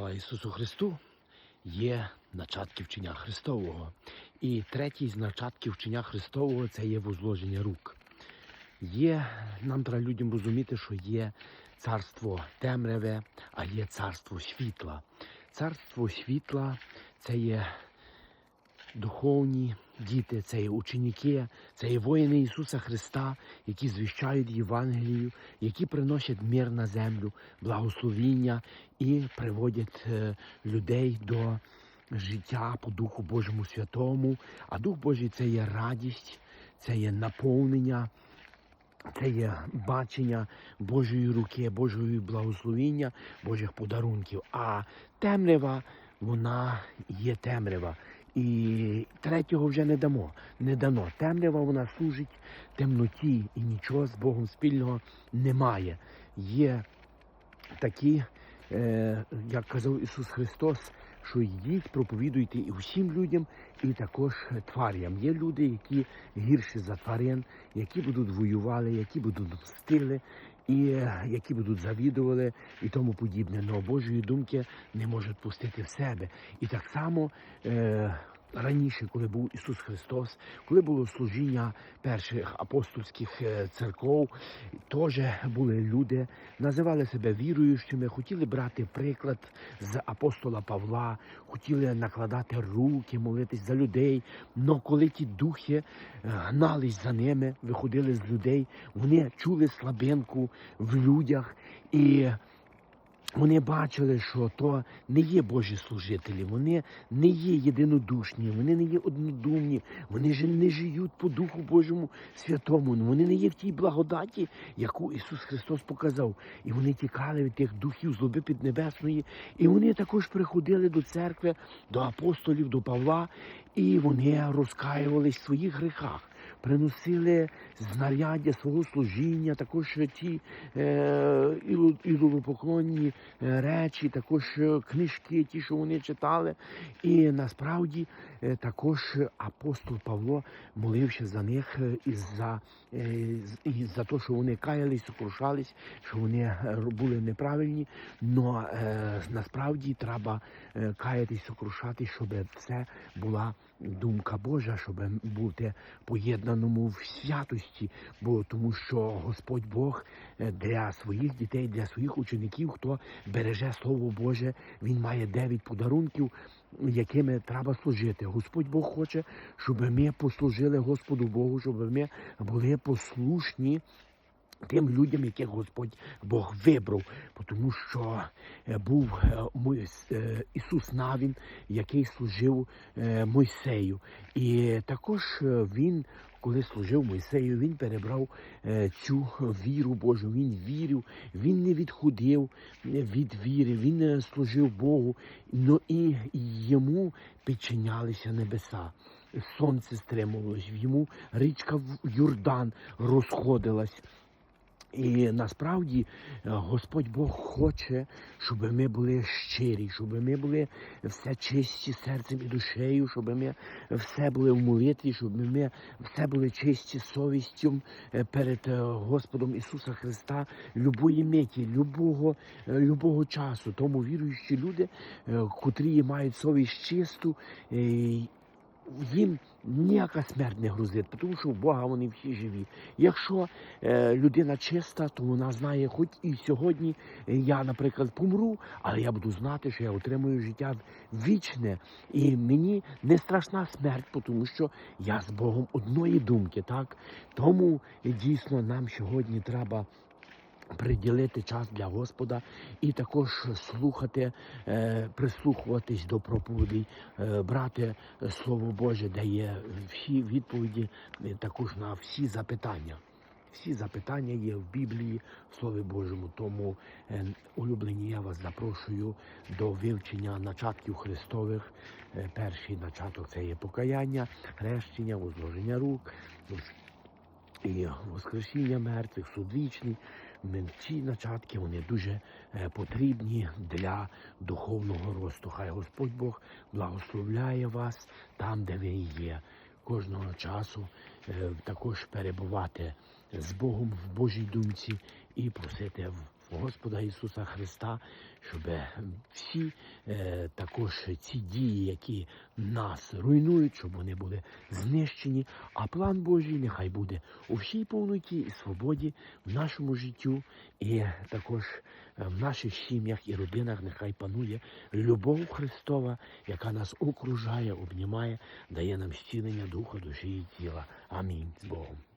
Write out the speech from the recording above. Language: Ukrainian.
Слава Ісусу Христу! Є начатки вчення Христового. І третій з начатків вчення Христового це є возложення рук. Є, нам треба людям розуміти, що є царство темряве, а є царство світла. Царство світла це є духовні діти, це є ученики, це є воїни Ісуса Христа, які звіщають Євангелію, які приносять мир на землю, благословіння і приводять е, людей до життя по Духу Божому Святому. А Дух Божий це є радість, це є наповнення. Це є бачення Божої руки, Божої благословіння, Божих подарунків. А темрява, вона є темрява. І третього вже не дамо, не дано. Темрява вона служить темноті і нічого з Богом спільного немає. Є такі, е, як казав Ісус Христос, що йдіть, проповідуйте і всім людям, і також тварям. Є люди, які гірші за тварин, які будуть воювали, які будуть мстили, і е, які будуть завідували і тому подібне. Но Божої думки не можуть пустити в себе. І так само. Е, Раніше, коли був Ісус Христос, коли було служіння перших апостольських е, церков, теж були люди, називали себе віруючими, хотіли брати приклад з апостола Павла, хотіли накладати руки, молитись за людей. Но коли ті духи е, гнались за ними, виходили з людей, вони чули слабинку в людях і. Вони бачили, що то не є Божі служителі, вони не є єдинодушні, вони не є однодумні, вони ж не живуть по Духу Божому Святому, вони не є в тій благодаті, яку Ісус Христос показав. І вони тікали від тих духів злоби піднебесної, і вони також приходили до церкви, до апостолів, до Павла, і вони розкаювались в своїх грехах. Приносили знаряддя свого служіння, також ті е, ідол- ідолопоклонні е, речі, також е, книжки, ті, що вони читали. І насправді е, також апостол Павло молився за них е, і за, е, і за те, що вони каялись, сокрушались, що вони були неправильні. Но е, насправді треба каятись, сокрушатись, щоб це була думка Божа, щоб бути поєднаному в святості, бо тому що Господь Бог е, для своїх дітей, для своїх учеників, хто береже Слово Боже, він має дев'ять подарунків. Якими треба служити. Господь Бог хоче, щоб ми послужили Господу Богу, щоб ми були послушні тим людям, яких Господь Бог вибрав, тому що е, був е, Ісус Навін, який служив Мойсею. І також він, коли служив Мойсею, він перебрав е, цю віру Божу. Він вірив, він не відходив е, від віри, він не служив Богу, ну і йому підчинялися небеса. Сонце стримувалось, йому річка Йордан розходилась. І насправді е, Господь Бог хоче, щоб ми були щирі, щоб ми були все чисті серцем і душею, щоб ми все були в молитві, щоб ми все були чисті совістю е, перед е, Господом Ісуса Христа любої миті, любого, любого часу. Тому віруючі люди, котрі мають совість чисту, їм ніяка смерть не грузить, тому що в Бога вони всі живі. Якщо е, людина чиста, то вона знає, хоч і сьогодні е, я, наприклад, помру, але я буду знати, що я отримую життя вічне. І мені не страшна смерть, тому що я з Богом одної думки. так? Тому е, дійсно нам сьогодні треба. Приділити час для Господа і також слухати, е, прислухуватись до проповідей, е, брати Слово Боже, де є всі відповіді е, також на всі запитання. Всі запитання є в Біблії, в Слові Божому. Тому, улюблені, я вас запрошую до вивчення начатків Христових. Перший начаток це є покаяння, хрещення, возложення рук, і Воскресіння мертвих, суд вічний. Ці начатки вони дуже е, потрібні для духовного росту. Хай Господь Бог благословляє вас там, де ви є. Кожного часу е, також перебувати з Богом в Божій думці і просити в Господа Ісуса Христа, щоб всі е, також ці дії, які нас руйнують, щоб вони були знищені. А план Божий нехай буде у всій повноті і свободі в нашому життю, і також е, в наших сім'ях і родинах нехай панує любов Христова, яка нас окружає, обнімає, дає нам зцілення духа, душі і тіла. Амінь. Богом.